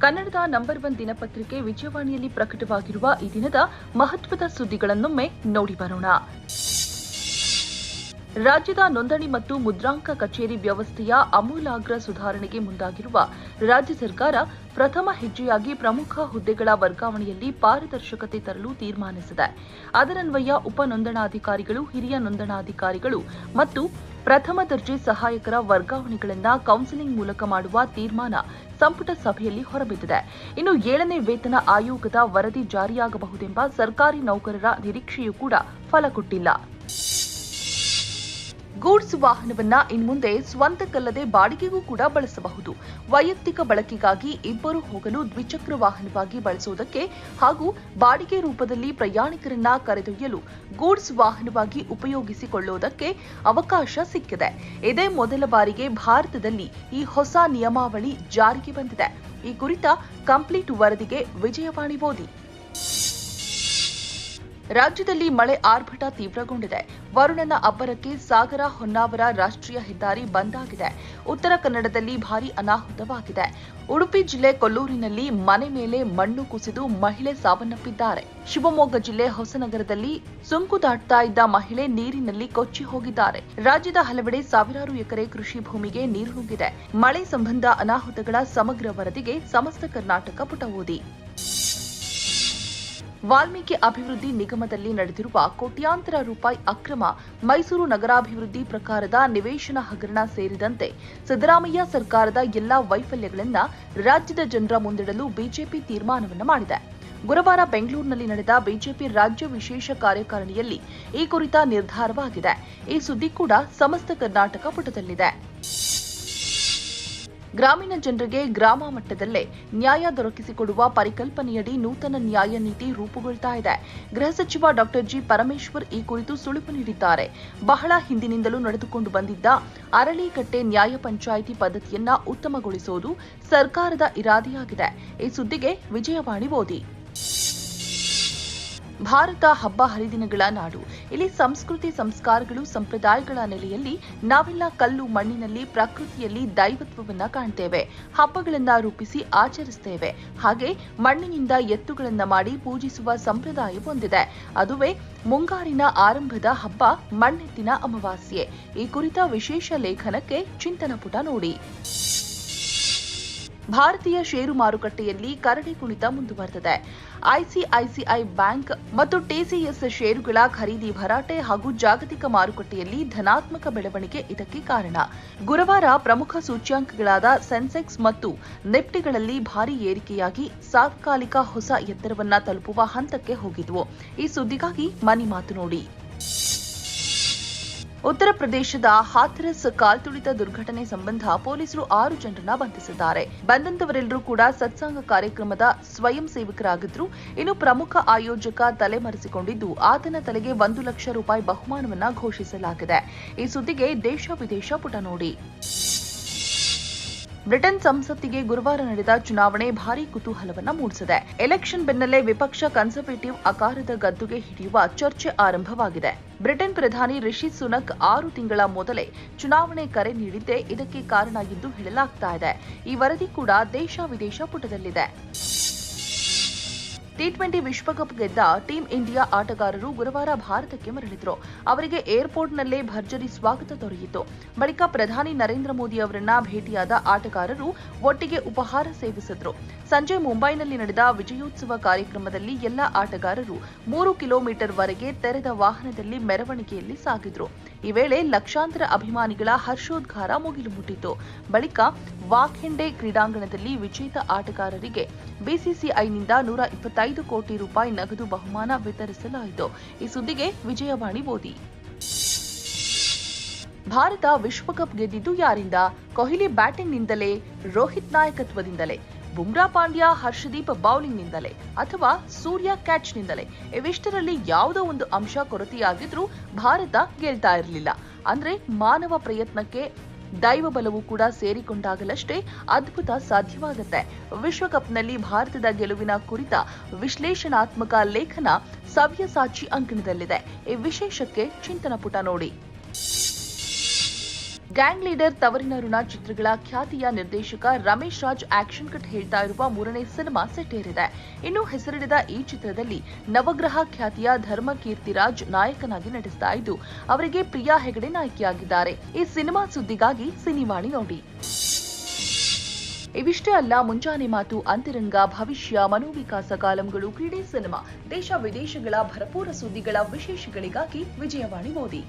ಕನ್ನಡದ number one ದಿನಪತ್ರಿಕೆ ವಿಜಯವಾಣಿಯಲ್ಲಿ ಪ್ರಕಟವಾಗಿರುವ ಈ ದಿನದ ಮಹತ್ವದ ಸುದ್ದಿಗಳನ್ನೊಮ್ಮೆ ನೋಡಿ ಬರೋಣ. ರಾಜ್ಯದ ನೋಂದಣಿ ಮತ್ತು ಮುದ್ರಾಂಕ ಕಚೇರಿ ವ್ಯವಸ್ಥೆಯ ಅಮೂಲಾಗ್ರ ಸುಧಾರಣೆಗೆ ಮುಂದಾಗಿರುವ ರಾಜ್ಯ ಸರ್ಕಾರ ಪ್ರಥಮ ಹೆಜ್ಜೆಯಾಗಿ ಪ್ರಮುಖ ಹುದ್ದೆಗಳ ವರ್ಗಾವಣೆಯಲ್ಲಿ ಪಾರದರ್ಶಕತೆ ತರಲು ತೀರ್ಮಾನಿಸಿದೆ. ಅದರನ್ವಯ ಉಪ ನೋಂದಣಾಧಿಕಾರಿಗಳು, ಹಿರಿಯ ನೋಂದಣಾಧಿಕಾರಿಗಳು ಮತ್ತು ಪ್ರಥಮ ದರ್ಜೆ ಸಹಾಯಕರ ವರ್ಗಾವಣೆಗಳನ್ನು ಕೌನ್ಸಿಲಿಂಗ್ ಮೂಲಕ ಮಾಡುವ ತೀರ್ಮಾನ ಸಂಪುಟ ಸಭೆಯಲ್ಲಿ ಹೊರಬಿದ್ದಿದೆ. ಇನ್ನು ಏಳನೇ ವೇತನ ಆಯೋಗದ ವರದಿ ಜಾರಿಯಾಗಬಹುದೆಂಬ ಸರ್ಕಾರಿ ನೌಕರರ ನಿರೀಕ್ಷೆಯೂ ಕೂಡ ಫಲ ಕೊಟ್ಟಿಲ್ಲ ಗೂಡ್ಸ್ ವಾಹನವನ್ನ ಇನ್ಮುಂದೆ ಸ್ವಂತಕ್ಕಲ್ಲದೆ ಬಾಡಿಗೆಗೂ ಕೂಡ ಬಳಸಬಹುದು. ವೈಯಕ್ತಿಕ ಬಳಕೆಗಾಗಿ ಇಬ್ಬರು ಹೋಗಲು ದ್ವಿಚಕ್ರ ವಾಹನವಾಗಿ ಬಳಸುವುದಕ್ಕೆ ಹಾಗೂ ಬಾಡಿಗೆ ರೂಪದಲ್ಲಿ ಪ್ರಯಾಣಿಕರನ್ನ ಕರೆದೊಯ್ಯಲು ಗೂಡ್ಸ್ ವಾಹನವಾಗಿ ಉಪಯೋಗಿಸಿಕೊಳ್ಳುವುದಕ್ಕೆ ಅವಕಾಶ ಸಿಕ್ಕಿದೆ. ಇದೇ ಮೊದಲ ಬಾರಿಗೆ ಭಾರತದಲ್ಲಿ ಈ ಹೊಸ ನಿಯಮಾವಳಿ ಜಾರಿಗೆ ಬಂದಿದೆ. ಈ ಕುರಿತ ಕಂಪ್ಲೀಟ್ ವರದಿಗೆ ವಿಜಯವಾಣಿ ಓದಿ. ರಾಜ್ಯದಲ್ಲಿ ಮಳೆ ಆರ್ಭಟ ತೀವ್ರಗೊಂಡಿದೆ. ವರುಣನ ಅಬ್ಬರಕ್ಕೆ ಸಾಗರ ಹೊನ್ನಾವರ ರಾಷ್ಟ್ರೀಯ ಹೆದ್ದಾರಿ ಬಂದ್ ಆಗಿದೆ ಉತ್ತರ ಕನ್ನಡದಲ್ಲಿ ಭಾರಿ ಅನಾಹುತವಾಗಿದೆ. ಉಡುಪಿ ಜಿಲ್ಲೆ ಕೊಲ್ಲೂರಿನಲ್ಲಿ ಮನೆ ಮೇಲೆ ಮಣ್ಣು ಕುಸಿದು ಮಹಿಳೆ ಸಾವನ್ನಪ್ಪಿದ್ದಾರೆ. ಶಿವಮೊಗ್ಗ ಜಿಲ್ಲೆ ಹೊಸನಗರದಲ್ಲಿ ಸುಂಕು ದಾಟ್ತಾ ಇದ್ದ ಮಹಿಳೆ ನೀರಿನಲ್ಲಿ ಕೊಚ್ಚಿ ಹೋಗಿದ್ದಾರೆ. ರಾಜ್ಯದ ಹಲವೆಡೆ ಸಾವಿರಾರು ಎಕರೆ ಕೃಷಿ ಭೂಮಿಗೆ ನೀರು ನುಗ್ಗಿದೆ. ಮಳೆ ಸಂಬಂಧ ಅನಾಹುತಗಳ ಸಮಗ್ರ ವರದಿಗೆ ಸಮಸ್ತ ಕರ್ನಾಟಕ ಪುಟ ಓದಿ ವಾಲ್ಮೀಕಿ ಅಭಿವೃದ್ಧಿ ನಿಗಮದಲ್ಲಿ ನಡೆದಿರುವ ಕೋಟ್ಯಾಂತರ ರೂಪಾಯಿ ಅಕ್ರಮ ಮೈಸೂರು ನಗರಾಭಿವೃದ್ಧಿ ಪ್ರಕಾರದ ನಿವೇಶನ ಹಗರಣ ಸೇರಿದಂತೆ ಸಿದ್ದರಾಮಯ್ಯ ಸರ್ಕಾರದ ಎಲ್ಲಾ ವೈಫಲ್ಯಗಳನ್ನು ರಾಜ್ಯದ ಜನರ ಮುಂದಿಡಲು ಬಿಜೆಪಿ ತೀರ್ಮಾನವನ್ನು ಮಾಡಿದೆ. ಗುರುವಾರ ಬೆಂಗಳೂರಿನಲ್ಲಿ ನಡೆದ ಬಿಜೆಪಿ ರಾಜ್ಯ ವಿಶೇಷ ಕಾರ್ಯಕಾರಿಣಿಯಲ್ಲಿ ಈ ಕುರಿತ ನಿರ್ಧಾರವಾಗಿದೆ. ಈ ಸುದ್ದಿ ಕೂಡ ಸಮಸ್ತ ಕರ್ನಾಟಕ ಪುಟದಲ್ಲಿದೆ. ಗ್ರಾಮೀಣ ಜನರಿಗೆ ಗ್ರಾಮ ಮಟ್ಟದಲ್ಲೇ ನ್ಯಾಯ ದೊರಕಿಸಿಕೊಡುವ ಪರಿಕಲ್ಪನೆಯಡಿ ನೂತನ ನ್ಯಾಯ ನೀತಿ ರೂಪುಗೊಳ್ತಾ ಇದೆ. ಗೃಹ ಸಚಿವ ಡಾಕ್ಟರ್ ಜಿ. ಪರಮೇಶ್ವರ್ ಈ ಕುರಿತು ಸುಳಿವು ನೀಡಿದ್ದಾರೆ. ಬಹಳ ಹಿಂದಿನಿಂದಲೂ ನಡೆದುಕೊಂಡು ಬಂದಿದ್ದ ಅರಳೀಕಟ್ಟೆ ನ್ಯಾಯ ಪಂಚಾಯಿತಿ ಪದ್ಧತಿಯನ್ನ ಉತ್ತಮಗೊಳಿಸುವುದು ಸರ್ಕಾರದ ಇರಾದೆಯಾಗಿದೆ. ಈ ಸುದ್ದಿಗೆ ವಿಜಯವಾಣಿ ಓದಿ. ಭಾರತ ಹಬ್ಬ ಹರಿದಿನಗಳ ನಾಡು. ಇಲ್ಲಿ ಸಂಸ್ಕೃತಿ, ಸಂಸ್ಕಾರಗಳು, ಸಂಪ್ರದಾಯಗಳ ನೆಲೆಯಲ್ಲಿ ನಾವೆಲ್ಲ ಕಲ್ಲು ಮಣ್ಣಿನಲ್ಲಿ ಪ್ರಕೃತಿಯಲ್ಲಿ ದೈವತ್ವವನ್ನ ಕಾಣ್ತೇವೆ. ಹಬ್ಬಗಳನ್ನ ರೂಪಿಸಿ ಆಚರಿಸ್ತೇವೆ. ಹಾಗೆ ಮಣ್ಣಿನಿಂದ ಎತ್ತುಗಳನ್ನ ಮಾಡಿ ಪೂಜಿಸುವ ಸಂಪ್ರದಾಯ ಹೊಂದಿದೆ ಅದುವೇ ಮುಂಗಾರಿನ ಆರಂಭದ ಹಬ್ಬ ಮಣ್ಣೆತ್ತಿನ ಅಮಾವಾಸ್ಯೆ. ಈ ಕುರಿತ ವಿಶೇಷ ಲೇಖನಕ್ಕೆ ಚಿಂತನ ಪುಟ ನೋಡಿ. ಭಾರತೀಯ ಷೇರು ಮಾರುಕಟ್ಟೆಯಲ್ಲಿ ಕರಡಿ ಕುಣಿತ ಮುಂದುವರೆದಿದೆ. ಐಸಿಐಸಿಐ ಬ್ಯಾಂಕ್ ಮತ್ತು ಟಿಸಿಎಸ್ ಷೇರುಗಳ ಖರೀದಿ ಭರಾಟೆ ಹಾಗೂ ಜಾಗತಿಕ ಮಾರುಕಟ್ಟೆಯಲ್ಲಿ ಧನಾತ್ಮಕ ಬೆಳವಣಿಗೆ ಇದಕ್ಕೆ ಕಾರಣ. ಗುರುವಾರ ಪ್ರಮುಖ ಸೂಚ್ಯಾಂಕಗಳಾದ ಸೆನ್ಸೆಕ್ಸ್ ಮತ್ತು ನಿಫ್ಟಿಗಳಲ್ಲಿ ಭಾರೀ ಏರಿಕೆಯಾಗಿ ಸಾತ್ಕಾಲಿಕ ಹೊಸ ಎತ್ತರವನ್ನ ತಲುಪುವ ಹಂತಕ್ಕೆ ಹೋಗಿದ್ವು. ಈ ಸುದ್ದಿಗಾಗಿ ಮನಿ ಮಾತು ನೋಡಿ. ಉತ್ತರ ಪ್ರದೇಶದ ಹಾಥ್ರಿಸ್ ಕಾಲ್ ತುಳಿತ ದುರ್ಘಟನೆ ಸಂಬಂಧ ಪೊಲೀಸರು ಆರು ಜನರನ್ನ ಬಂಧಿಸಿದ್ದಾರೆ. ಬಂದಂತವರೆಲ್ಲರೂ ಕೂಡ ಸತ್ಸಂಗ ಕಾರ್ಯಕ್ರಮದ ಸ್ವಯಂ ಸೇವಕರಾಗಿದ್ರು. ಇನ್ನು ಪ್ರಮುಖ ಆಯೋಜಕ ತಲೆಮರೆಸಿಕೊಂಡಿದ್ದು ಆತನ ತಲೆಗೆ ಒಂದು ಲಕ್ಷ ರೂಪಾಯಿ ಬಹುಮಾನವನ್ನ ಘೋಷಿಸಲಾಗಿದೆ. ಈ ಸುದ್ದಿಗೆ ದೇಶ ವಿದೇಶ ಪುಟ ನೋಡಿ. ಬ್ರಿಟನ್ ಸಂಸತ್ತಿಗೆ ಗುರುವಾರ ನಡೆದ ಚುನಾವಣೆ ಭಾರೀ ಕುತೂಹಲವನ್ನು ಮೂಡಿಸಿದೆ. ಎಲೆಕ್ಷನ್ ಬೆನ್ನಲ್ಲೇ ವಿಪಕ್ಷ ಕನ್ಸರ್ವೇಟಿವ್ ಆಕಾರದ ಗದ್ದುಗೆ ಹಿಡಿಯುವ ಚರ್ಚೆ ಆರಂಭವಾಗಿದೆ. ಬ್ರಿಟನ್ ಪ್ರಧಾನಿ ರಿಷಿ ಸುನಕ್ ಆರು ತಿಂಗಳ ಮೊದಲೇ ಚುನಾವಣೆ ಕರೆ ನೀಡಿದ್ದೇ ಇದಕ್ಕೆ ಕಾರಣ ಎಂದು ಹೇಳಲಾಗ್ತಾ ಇದೆ. ಈ ವರದಿ ಕೂಡ ದೇಶ ವಿದೇಶ ಪುಟದಲ್ಲಿದೆ. ಟಿ ಟ್ವೆಂಟಿ ವಿಶ್ವಕಪ್ ಗೆದ್ದ ಟೀಂ ಇಂಡಿಯಾ ಆಟಗಾರರು ಗುರುವಾರ ಭಾರತಕ್ಕೆ ಮರಳಿದ್ರು. ಅವರಿಗೆ ಏರ್ಪೋರ್ಟ್ನಲ್ಲೇ ಭರ್ಜರಿ ಸ್ವಾಗತ ದೊರೆಯಿತು. ಬಳಿಕ ಪ್ರಧಾನಿ ನರೇಂದ್ರ ಮೋದಿ ಅವರನ್ನ ಭೇಟಿಯಾದ ಆಟಗಾರರು ಒಟ್ಟಿಗೆ ಉಪಹಾರ ಸೇವಿಸಿದ್ರು. ಸಂಜೆ ಮುಂಬೈನಲ್ಲಿ ನಡೆದ ವಿಜಯೋತ್ಸವ ಕಾರ್ಯಕ್ರಮದಲ್ಲಿ ಎಲ್ಲ ಆಟಗಾರರು ಮೂರು ಕಿಲೋಮೀಟರ್ ವರೆಗೆ ತೆರೆದ ವಾಹನದಲ್ಲಿ ಮೆರವಣಿಗೆಯಲ್ಲಿ ಸಾಗಿದ್ರು. ಈ ವೇಳೆ ಲಕ್ಷಾಂತರ ಅಭಿಮಾನಿಗಳ ಹರ್ಷೋದ್ಗಾರ ಮುಗಿಲು ಮುಟ್ಟಿತು ಬಳಿಕ ವಾಖೆಂಡೆ ಕ್ರೀಡಾಂಗಣದಲ್ಲಿ ವಿಜೇತ ಆಟಗಾರರಿಗೆ ಬಿಸಿಸಿಐನಿಂದ ನೂರ ಇಪ್ಪತ್ತೈದು ಕೋಟಿ ರೂಪಾಯಿ ನಗದು ಬಹುಮಾನ ವಿತರಿಸಲಾಯಿತು. ಈ ಸುದ್ದಿಗೆ ವಿಜಯವಾಣಿ ಓದಿ. ಭಾರತ ವಿಶ್ವಕಪ್ ಗೆದ್ದಿದ್ದು ಯಾರಿಂದ? ಕೊಹ್ಲಿ ಬ್ಯಾಟಿಂಗ್ನಿಂದಲೇ? ರೋಹಿತ್ ನಾಯಕತ್ವದಿಂದಲೇ? ಬುಮ್ರಾ ಪಾಂಡ್ಯ, ಹರ್ಷದೀಪ್ ಬೌಲಿಂಗ್ನಿಂದಲೇ ಅಥವಾ ಸೂರ್ಯ ಕ್ಯಾಚ್ನಿಂದಲೇ. ಇವಿಷ್ಟರಲ್ಲಿ ಯಾವುದೋ ಒಂದು ಅಂಶ ಕೊರತೆಯಾಗಿದ್ರೂ ಭಾರತ ಗೆಲ್ತಾ ಇರಲಿಲ್ಲ. ಅಂದ್ರೆ ಮಾನವ ಪ್ರಯತ್ನಕ್ಕೆ ದೈವ ಬಲವು ಕೂಡ ಸೇರಿಕೊಂಡಾಗಲಷ್ಟೇ ಅದ್ಭುತ ಸಾಧ್ಯವಾಗುತ್ತೆ. ವಿಶ್ವಕಪ್ನಲ್ಲಿ ಭಾರತದ ಗೆಲುವಿನ ಕುರಿತ ವಿಶ್ಲೇಷಣಾತ್ಮಕ ಲೇಖನ ಸವ್ಯಸಾಚಿ ಅಂಕಣದಲ್ಲಿದೆ. ಈ ವಿಶೇಷಕ್ಕೆ ಚಿಂತನ ಪುಟ ನೋಡಿ. ಗ್ಯಾಂಗ್ ಲೀಡರ್ ತವರಿನ ಋಣ ಚಿತ್ರಗಳ ಖ್ಯಾತಿಯ ನಿರ್ದೇಶಕ ರಮೇಶ್ ರಾಜ್ ಆಕ್ಷನ್ ಕಟ್ ಹೇಳ್ತಾ ಇರುವ ಮೂರನೇ ಸಿನಿಮಾ ಸೆಟ್ಟೇರಿದೆ ಇನ್ನು ಹೆಸರಿಡದ ಈ ಚಿತ್ರದಲ್ಲಿ ನವಗ್ರಹ ಖ್ಯಾತಿಯ ಧರ್ಮಕೀರ್ತಿ ರಾಜ್ ನಾಯಕನಾಗಿ ನಟಿಸ್ತಾ ಇದ್ದು, ಅವರಿಗೆ ಪ್ರಿಯಾ ಹೆಗಡೆ ನಾಯಕಿಯಾಗಿದ್ದಾರೆ. ಈ ಸಿನಿಮಾ ಸುದ್ದಿಗಾಗಿ ಸಿನಿವಾಣಿ ನೋಡಿ. ಇವಿಷ್ಟೇ ಅಲ್ಲ, ಮುಂಜಾನೆ ಮಾತು, ಅಂತರಂಗ, ಭವಿಷ್ಯ, ಮನೋವಿಕಾಸ ಕಾಲಂಗಳು, ಕ್ರೀಡೆ, ಸಿನಿಮಾ, ದೇಶ ವಿದೇಶಗಳ ಭರಪೂರ ಸುದ್ದಿಗಳ ವಿಶೇಷಗಳಿಗಾಗಿ ವಿಜಯವಾಣಿ ಓದಿ